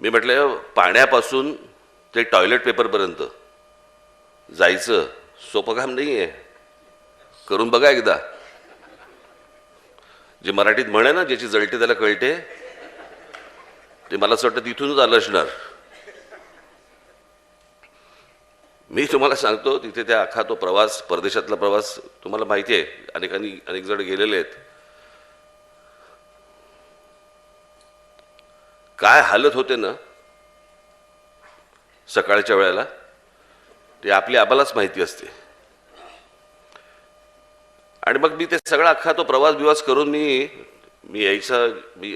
मी म्हटलं पाण्यापासून ते टॉयलेट पेपरपर्यंत जायचं सोपं काम नाही आहे करून बघा एकदा. जे मराठीत म्हणे ना ज्याची जळते त्याला कळते ते मला असं वाटतं तिथूनच आलं असणार. मी तुम्हाला सांगतो तिथे त्या अख्खा तो प्रवास परदेशातला प्रवास तुम्हाला माहिती आहे. अनेकांनी अनेक जण गेलेले आहेत. काय हालत होते ना? सकाळच्या वेळेला ते आपली आम्हालाच माहिती असते. आणि मग मी ते सगळा अख्खा तो प्रवास बिवास करून मी मी यायचा मी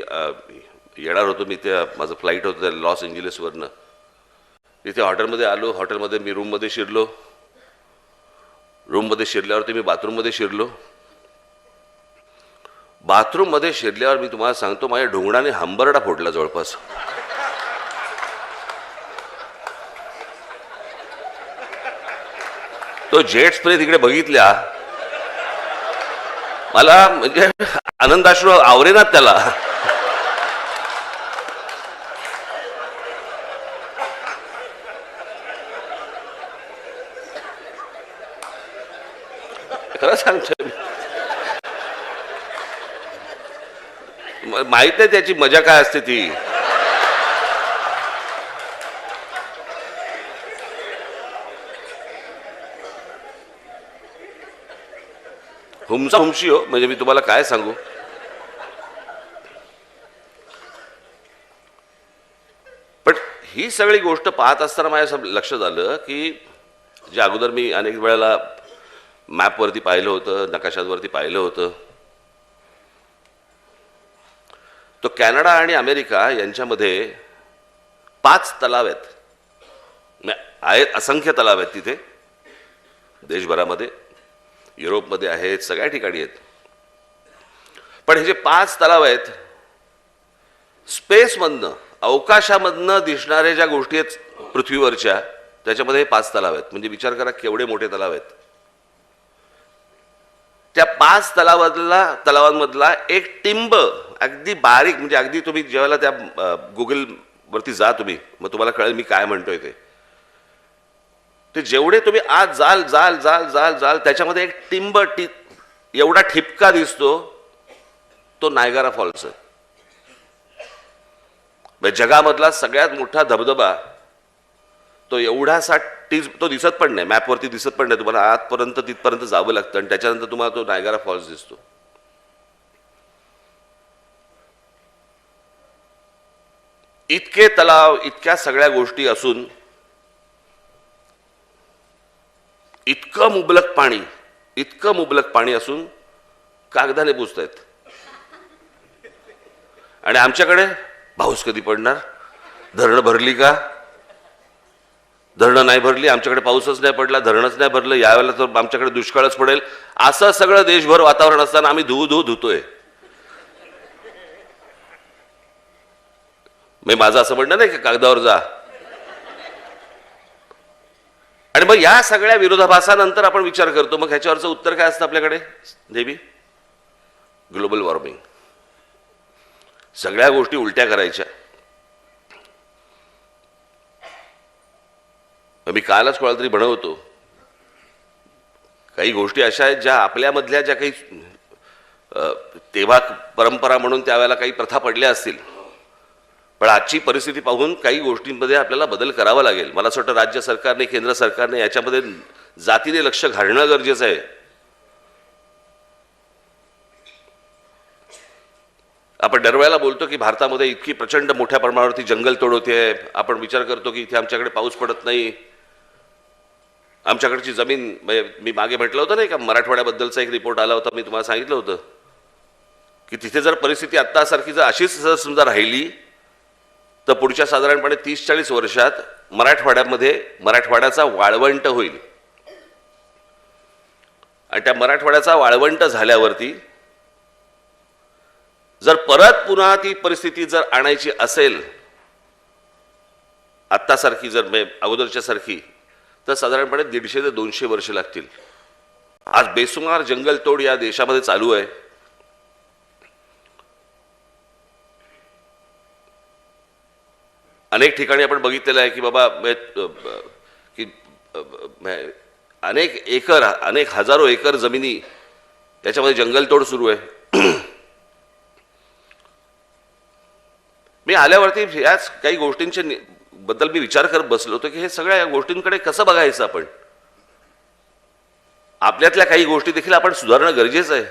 येणार होतो. मी त्या माझं फ्लाईट होतं त्या लॉस एंजलिसवरनं. तिथे हॉटेलमध्ये आलो. हॉटेलमध्ये मी रूममध्ये शिरलो. रूममध्ये शिरल्यावरती मी बाथरूममध्ये शिरलो. बाथरूममध्ये शिरल्यावर मी तुम्हाला सांगतो माझ्या ढोंगणाने हंबरडा फोडला जवळपास. तो जेट स्प्रे तिकडे बघितल्या. मला म्हणजे आनंदाश्रू आवरेनात त्याला. खरं सांगतो मी म- माहीत नाही त्याची मजा काय असते ती. हुमसा हुमशी हो म्हणजे मी तुम्हाला काय सांगू? पण ही सगळी गोष्ट पाहत असताना माझ्या लक्ष झालं की जे अगोदर मी अनेक वेळेला मॅपवरती पाहिलं होतं नकाशांवरती पाहिलं होतं. तो कॅनडा आणि अमेरिका यांच्यामध्ये पाच तलाव आहेत. आहेत असंख्य तलाव आहेत तिथे. देशभरामध्ये युरोपमध्ये आहेत सगळ्या ठिकाणी आहेत. पण हे जे पाच तलाव आहेत स्पेसमधनं अवकाशामधनं दिसणाऱ्या ज्या गोष्टी आहेत पृथ्वीवरच्या त्याच्यामध्ये हे पाच तलाव आहेत. म्हणजे विचार करा केवढे मोठे तलाव आहेत. त्या पाच तलावातला तलावांमधला एक टिंब अगदी बारीक म्हणजे अगदी तुम्ही जेव्हा त्या गुगल वरती जा तुम्ही. मग तुम्हाला कळेल मी काय म्हणतोय ते. ते जेवढे तुम्ही आज जाल जाल जाल जाल जाल त्याच्यामध्ये एक टिंब टि एवढा ठिपका दिसतो तो नायगारा फॉल्स आहे. म्हणजे जगामधला सगळ्यात मोठा धबधबा तो एवढासा टीज तो दिसत पण नाही मॅपवरती दिसत पण नाही तुम्हाला आतपर्यंत तिथपर्यंत जावं लागतं आणि त्याच्यानंतर तुम्हाला तो नायगारा फॉल्स दिसतो. इतके तलाव इतक्या सगळ्या गोष्टी असून इतकं मुबलक पाणी इतकं मुबलक पाणी असून कागदाने पुसतायत. आणि आमच्याकडे पाऊस कधी पडणार? धरणं भरली का? धरणं नाही भरली आमच्याकडे पाऊसच नाही पडला धरणच नाही भरलं यावेळेला तर आमच्याकडे दुष्काळच पडेल. असं सगळं देशभर वातावरण असताना आम्ही धू धू धुतोय. मी माझं असं म्हणणं नाही की कागदावर जा. आणि मग या सगळ्या विरोधाभासानंतर आपण विचार करतो मग ह्याच्यावरचं उत्तर काय असतं आपल्याकडे? नेहमी ग्लोबल वॉर्मिंग. सगळ्या गोष्टी उलट्या करायच्या. मग मी कालच कोणाला तरी बनवतो. काही गोष्टी अशा आहेत ज्या आपल्यामधल्या ज्या काही तेव्हा परंपरा म्हणून त्यावेळेला काही प्रथा पडल्या असतील. पण आजची परिस्थिती पाहून काही गोष्टींमध्ये आपल्याला बदल करावा लागेल. मला असं वाटतं राज्य सरकारने केंद्र सरकारने याच्यामध्ये जातीने लक्ष घालणं गरजेचं आहे. आपण दरवेळेला बोलतो की भारतामध्ये इतकी प्रचंड मोठ्या प्रमाणावरती जंगल तोड होते. आपण विचार करतो की इथे आमच्याकडे पाऊस पडत नाही. आमच्याकडची जमीन म्हणजे मी मागे म्हटलं होतं नाही का मराठवाड्याबद्दलचा एक रिपोर्ट आला होता मी तुम्हाला सांगितलं होतं. की तिथे जर परिस्थिती आत्तासारखी जर अशीच जर समजा राहिली तर पुढच्या साधारणपणे तीस चाळीस वर्षात मराठवाड्यामध्ये मराठवाड्याचा वाळवंट होईल. आणि त्या मराठवाड्याचा वाळवंट झाल्यावरती जर परत पुन्हा ती परिस्थिती जर आणायची असेल आत्तासारखी जर मे अगोदरच्या सारखी तर साधारणपणे दीडशे ते दोनशे वर्ष लागतील. आज बेसुमार जंगलतोड या देशामध्ये चालू आहे. अनेक ठिकाणी आपण बघितलेलं आहे की बाबा की अनेक एकर अनेक हजारो एकर जमिनी त्याच्यामध्ये जंगलतोड सुरू आहे. मी आल्यावरती याच काही गोष्टींचे बद्दल मी विचार करत बसलो होतो की हे सगळ्या या गोष्टींकडे कसं बघायचं आपण? आपल्यातल्या काही गोष्टी देखील आपण सुधारणं गरजेचं आहे.